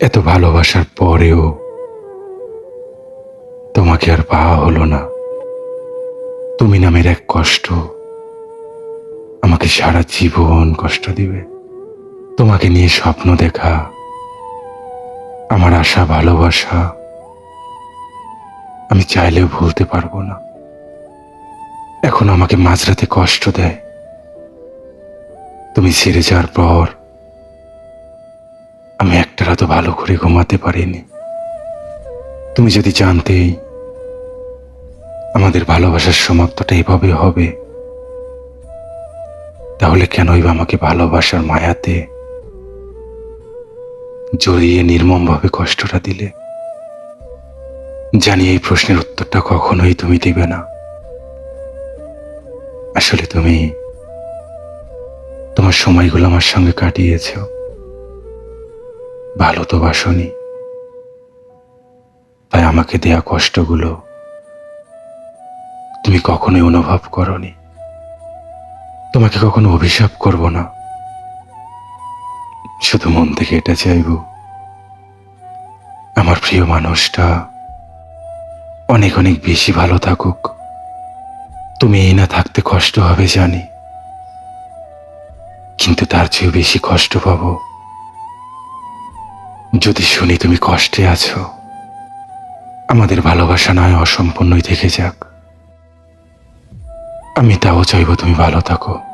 এত ভালোবাসার পরেও তোমাকে আর পাওয়া হলো না। তুমি নামের এক কষ্ট আমাকে সারা জীবন কষ্ট দিবে। তোমাকে নিয়ে স্বপ্ন দেখা, আমার আশা, ভালোবাসা আমি চাইলেও ভুলতে পারব না। এখন আমাকে মাঝরাতে কষ্ট দেয়। তুমি ছেড়ে যাওয়ার পর রাতও ভালো করে ঘুমাতে পারিনি। তুমি যদি জানতেই আমাদের ভালোবাসার সমাপ্তটা এভাবে হবে, তাহলে কেনই বা আমাকে ভালোবাসার মায়াতে জড়িয়ে নির্মমভাবে কষ্টটা দিলে? জানি এই প্রশ্নের উত্তরটা কখনোই তুমি দিবে না। আসলে তুমি তোমার সময়গুলো আমার সঙ্গে কাটিয়েছ। ভালো তো বাসনি। তাই আমাকে দেয়া কষ্টগুলো তুমি কখনোই অনুভব করনি। তোমাকে কখনো অভিশাপ করব না। শুধু মন থেকে এটা চাইব। আমার প্রিয় মানুষটা অনেক অনেক বেশি ভালো থাকুক। তুমি এই না থাকতে কষ্ট হবে জানি। কিন্তু তার চেয়েও বেশি কষ্ট পাবো। যদি শুনি তুমি কষ্টে আছো, আমাদের ভালোবাসা নয়, অসম্পূর্ণই থেকে যাক। আমি তাও চাইব তুমি ভালো থাকো।